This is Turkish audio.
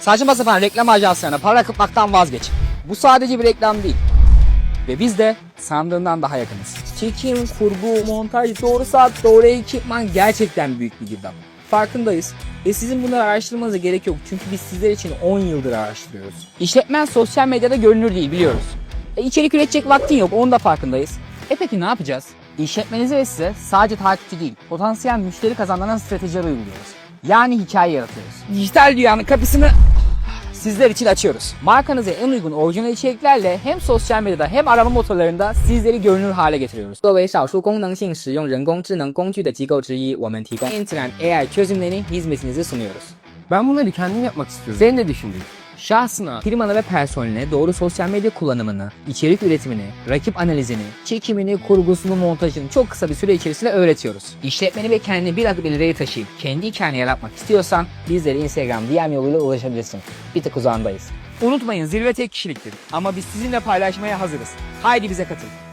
Saçma sapan reklam ajanslarına para akıtmaktan vazgeç. Bu sadece bir reklam değil. Ve biz de sandığından daha yakınız. Çekim, kurgu, montaj, doğru saat, doğru ekipman gerçekten büyük bir girdap. Farkındayız. Ve sizin bunları araştırmanıza gerek yok. Çünkü biz sizler için 10 yıldır araştırıyoruz. İşletmen sosyal medyada görünür değil biliyoruz. E, içerik üretecek vaktin yok onun da farkındayız. E peki ne yapacağız? İşletmenize ve size sadece takipçi değil, potansiyel müşteri kazandıran stratejiler uyguluyoruz. Yani hikaye yaratıyoruz. Dijital dünyanın kapısını sizler için açıyoruz. Markanıza en uygun orijinal içeriklerle hem sosyal medyada hem arama motorlarında sizleri görünür hale getiriyoruz. 作为少数功能性使用人工智能工具的机构之一，我们提供 Internet AI çözümlerini hizmetinize sunuyoruz. Ben bunları kendim yapmak istiyorum. Senin ne düşündün? Şahsına, firmana ve personeline doğru sosyal medya kullanımını, içerik üretimini, rakip analizini, çekimini, kurgusunu, montajını çok kısa bir süre içerisinde öğretiyoruz. İşletmeni ve kendini bir adım ileriye taşıyıp kendi hikayeni yaratmak istiyorsan bizlere Instagram DM yoluyla ulaşabilirsin. Bir tık uzağındayız. Unutmayın zirve tek kişiliktir ama biz sizinle paylaşmaya hazırız. Haydi bize katılın.